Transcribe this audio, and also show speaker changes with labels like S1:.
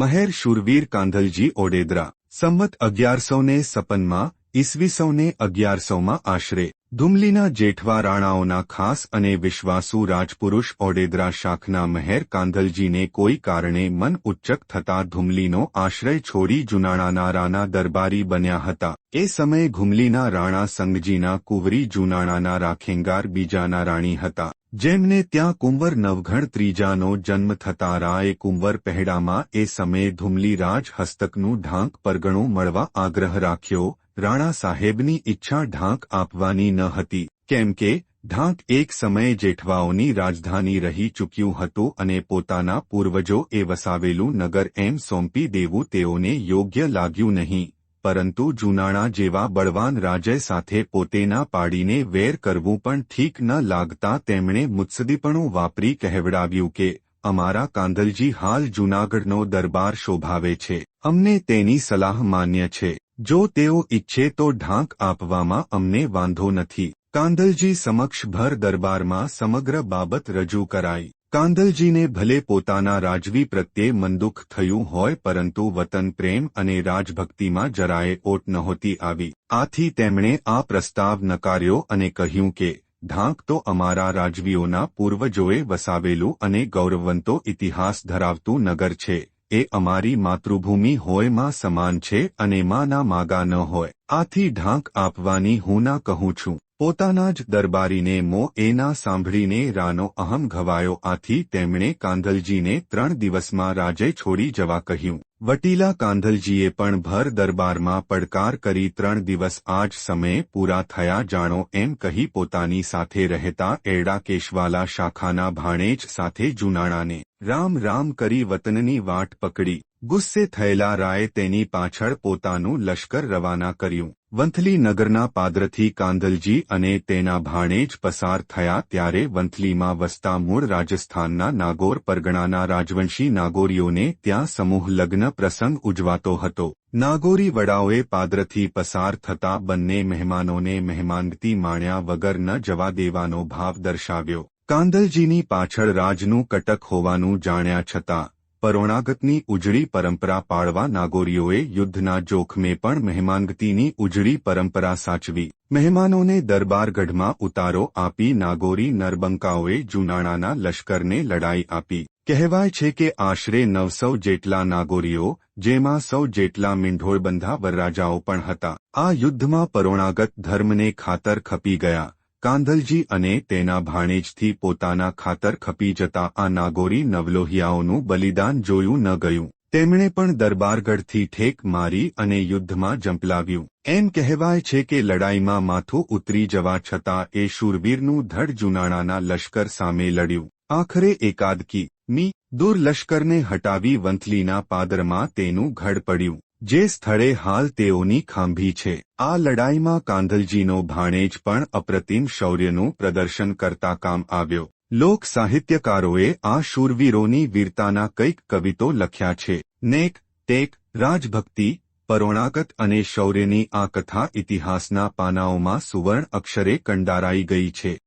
S1: મહેર શૂરવીર કાંધલજી ઓડેદરા સંમત અગિયારસો ને સપનમાં ઈસવીસોને અગિયારસોમાં આશરે. ધુમલીના જેઠવા રાણાઓના ખાસ અને વિશ્વાસુ રાજપુરુષ ઓડેદરા શાખના મહેર કાંધલજીને કોઈ કારણે મન ઉચ્ચક થતા ધુમલીનો આશ્રય છોડી જુનાણાના રાના દરબારી બન્યા હતા. એ સમયે ઘુમલીના રાણા સંગજીના કુંવરી જુનાણાના રાખેંગાર બીજાના રાણી હતા. જેમને ત્યાં કુંવર નવઘણ ત્રીજાનો જન્મ થતા રાએ કુંવર પહેડામાં એ સમયે ધુમલી રાજ હસ્તકનું ઢાંક પરગણું મળવા આગ્રહ રાખ્યો રાણા સાહેબની ઈચ્છા ઢાંક આપવાની ન હતી, કેમ કે ઢાંક એક સમયે જેઠવાઓની રાજધાની રહી ચૂક્યું હતું અને પોતાના પૂર્વજો એ વસાવેલું નગર એમ સોંપી દેવું તેઓને યોગ્ય લાગ્યું નહીં, પરંતુ જુનાણા જેવા બળવાન રાજય સાથે પોતેના પાડીને વેર કરવું પણ ઠીક ન લાગતા તેમણે મુત્સદીપણું વાપરી કહેવડાવ્યું કે, અમારા કાંધલજી હાલ જૂનાગઢનો દરબાર શોભાવે છે, અમને તેની સલાહ માન્ય છે. જો તેઓ ઈચ્છે તો ઢાંક આપવામાં અમને વાંધો નથી. કાંદલજી સમક્ષ ભર દરબારમાં સમગ્ર બાબત રજૂ કરાઈ. કાંદલજીને ભલે પોતાના રાજવી પ્રત્યે મનદુખ થયું હોય પરંતુ વતન, પ્રેમ અને રાજભક્તિમાં જરાએ ઓટ નહોતી આવી. આથી તેમણે આ પ્રસ્તાવ નકાર્યો અને કહ્યું કે, ઢાંક તો અમારા રાજવીઓના પૂર્વજોએ વસાવેલું અને ગૌરવવંતો ઇતિહાસ ધરાવતું નગર છે. એ અમારી માતૃભૂમિ હોયમાં સમાન છે અને માના માગા ન હોય. આથી ઢાંક આપવાની હું ના કહું છું. પોતાના જ દરબારીને મો એના સાંભળીને રાનો અહમ ઘવાયો. આથી તેમણે કાંધલજીને ત્રણ દિવસમાં રાજે છોડી જવા કહ્યું. વટીલા કાંધલજીએ પણ ભર દરબારમાં પડકાર કરી ત્રણ દિવસ આજ સમયે પૂરા થયા જાણો એમ કહી પોતાની સાથે રહેતા એડા કેશવાલા શાખાના ભાણેજ સાથે જુનાણાને, રામ રામ કરી વતનની વાટ પકડી. ગુસ્સે થયેલા રાયે તેની પાછળ પોતાનું લશ્કર રવાના કર્યું. વંથલી નગરના પાદરથી કાંદલજી અને તેના ભાણેજ પસાર થયા ત્યારે વંથલીમાં વસતા મૂળ રાજસ્થાનના નાગોર પરગણાના રાજવંશી નાગોરીઓને ત્યાં સમૂહ લગ્ન પ્રસંગ ઉજવાતો હતો. નાગોરી વડાઓએ પાદરથી પસાર થતા બંને મહેમાનોને મહેમાનગતી માણ્યા વગર ન જવા દેવાનો ભાવ દર્શાવ્યો. કાંદલજીની પાછળ રાજનું કટક હોવાનું જાણ્યા છતાં પરોણાગતની ઉજળી પરંપરા પાળવા નાગોરીઓએ યુદ્ધના જોખમે પણ મહેમાનગતિની ઉજળી પરંપરા સાચવી. મહેમાનોને દરબારગઢમાં ઉતારો આપી નાગોરી નરબંકાઓએ જુનાણાના લશ્કરને લડાઈ આપી. કહેવાય છે કે આશરે નવસો જેટલા નાગોરીઓ, જેમાં સૌ જેટલા મીંઢોળબંધા વરરાજાઓ પણ હતા. આ યુદ્ધમાં પરોણાગત ધર્મને ખાતર ખપી ગયા. કાંધલજી અને તેના ભાણેજથી પોતાના ખાતર ખપી જતા આ નાગોરી નવલોહિયાઓનું બલિદાન જોયું ન ગયું. તેમણે પણ દરબારગઢથી ઠેક મારી અને યુદ્ધમાં જંપલાવ્યું એમ કહેવાય છે કે લડાઈમાં માથું ઉતરી જવા છતાં એ શૂરવીરનું ધડ જુનાણાના લશ્કર સામે લડ્યું. આખરે એકાદકી મી દૂર લશ્કરને હટાવી વંથલીના પાદરમાં તેનું ઘડ પડ્યું. જે સ્થળે હાલ તેઓની ખાંભી છે. આ લડાઈમાં કાંધલજીનો ભાણેજ પણ અપ્રતિમ શૌર્યનું પ્રદર્શન કરતા કામ આવ્યો. લોક સાહિત્યકારોએ આ શૂરવીરોની વીરતાના કંઈક કવિતો લખ્યા છે. નેક, ટેક, રાજભક્તિ, પરોણાગત અને શૌર્યની આ કથા ઇતિહાસના પાનાઓમાં સુવર્ણ અક્ષરે કંડારાઈ ગઈ છે.